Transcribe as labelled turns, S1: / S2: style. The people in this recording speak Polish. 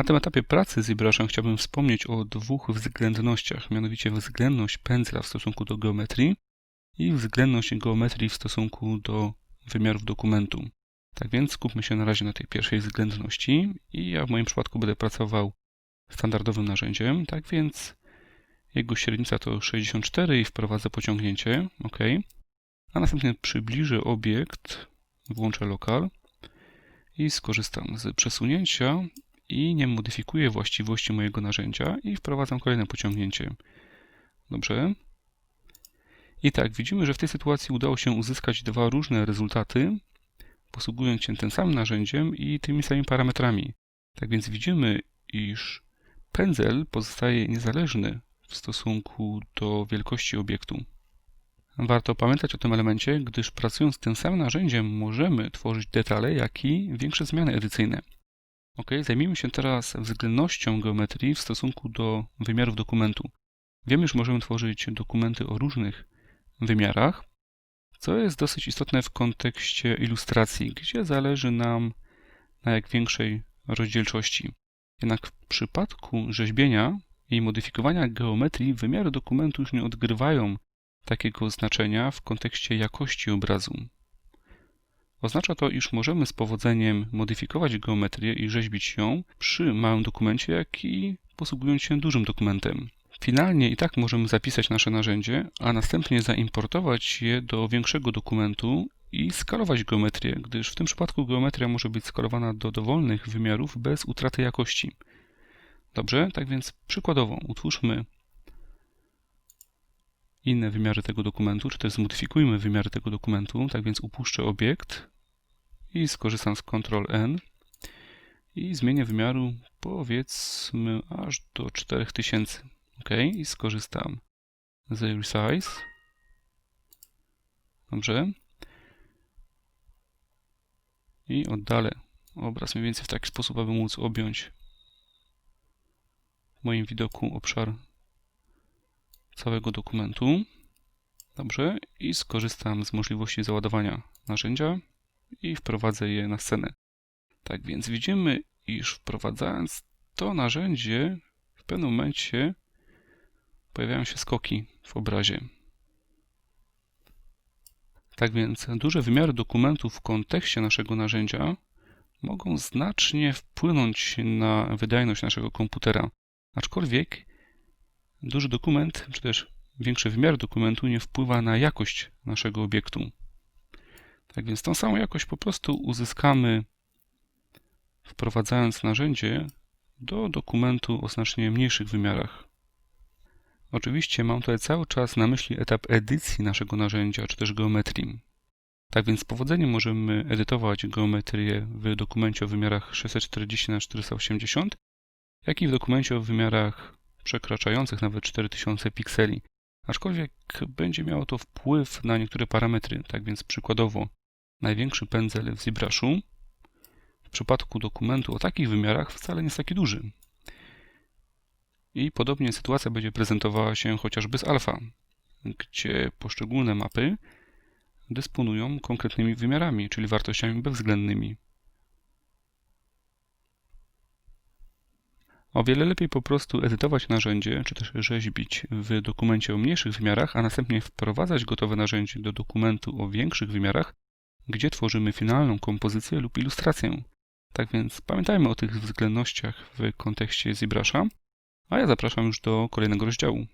S1: Na tym etapie pracy z ZBrushem chciałbym wspomnieć o dwóch względnościach, mianowicie względność pędzla w stosunku do geometrii i względność geometrii w stosunku do wymiarów dokumentu. Tak więc skupmy się na razie na tej pierwszej względności i ja w moim przypadku będę pracował standardowym narzędziem, tak więc jego średnica to 64 i wprowadzę pociągnięcie, OK. A następnie przybliżę obiekt, włączę lokal i skorzystam z przesunięcia i nie modyfikuję właściwości mojego narzędzia i wprowadzam kolejne pociągnięcie. Dobrze. I tak, widzimy, że w tej sytuacji udało się uzyskać dwa różne rezultaty, posługując się tym samym narzędziem i tymi samymi parametrami. Tak więc widzimy, iż pędzel pozostaje niezależny w stosunku do wielkości obiektu. Warto pamiętać o tym elemencie, gdyż pracując tym samym narzędziem możemy tworzyć detale, jak i większe zmiany edycyjne. Ok, zajmijmy się teraz względnością geometrii w stosunku do wymiarów dokumentu. Wiemy, że możemy tworzyć dokumenty o różnych wymiarach, co jest dosyć istotne w kontekście ilustracji, gdzie zależy nam na jak większej rozdzielczości. Jednak w przypadku rzeźbienia i modyfikowania geometrii wymiary dokumentu już nie odgrywają takiego znaczenia w kontekście jakości obrazu. Oznacza to, iż możemy z powodzeniem modyfikować geometrię i rzeźbić ją przy małym dokumencie, jak i posługując się dużym dokumentem. Finalnie i tak możemy zapisać nasze narzędzie, a następnie zaimportować je do większego dokumentu i skalować geometrię, gdyż w tym przypadku geometria może być skalowana do dowolnych wymiarów bez utraty jakości. Dobrze, tak więc przykładowo utwórzmy inne wymiary tego dokumentu, czy też zmodyfikujmy wymiary tego dokumentu. Tak więc upuszczę obiekt i skorzystam z Ctrl N i zmienię wymiaru powiedzmy aż do 4000. OK, i skorzystam z Resize. Dobrze. I oddalę obraz mniej więcej w taki sposób, aby móc objąć w moim widoku obszar całego dokumentu. Dobrze. I skorzystam z możliwości załadowania narzędzia i wprowadzę je na scenę. Tak więc widzimy, iż wprowadzając to narzędzie, w pewnym momencie pojawiają się skoki w obrazie. Tak więc duże wymiary dokumentu w kontekście naszego narzędzia mogą znacznie wpłynąć na wydajność naszego komputera. Aczkolwiek duży dokument, czy też większy wymiar dokumentu nie wpływa na jakość naszego obiektu. Tak więc tą samą jakość po prostu uzyskamy wprowadzając narzędzie do dokumentu o znacznie mniejszych wymiarach. Oczywiście mam tutaj cały czas na myśli etap edycji naszego narzędzia, czy też geometrii. Tak więc z powodzeniem możemy edytować geometrię w dokumencie o wymiarach 640 x 480, jak i w dokumencie o wymiarach przekraczających nawet 4000 pikseli. Aczkolwiek będzie miało to wpływ na niektóre parametry, tak więc przykładowo największy pędzel w ZBrushu w przypadku dokumentu o takich wymiarach wcale nie jest taki duży. I podobnie sytuacja będzie prezentowała się chociażby z alfa, gdzie poszczególne mapy dysponują konkretnymi wymiarami, czyli wartościami bezwzględnymi. O wiele lepiej po prostu edytować narzędzie, czy też rzeźbić w dokumencie o mniejszych wymiarach, a następnie wprowadzać gotowe narzędzie do dokumentu o większych wymiarach, gdzie tworzymy finalną kompozycję lub ilustrację. Tak więc pamiętajmy o tych względnościach w kontekście ZBrusha, a ja zapraszam już do kolejnego rozdziału.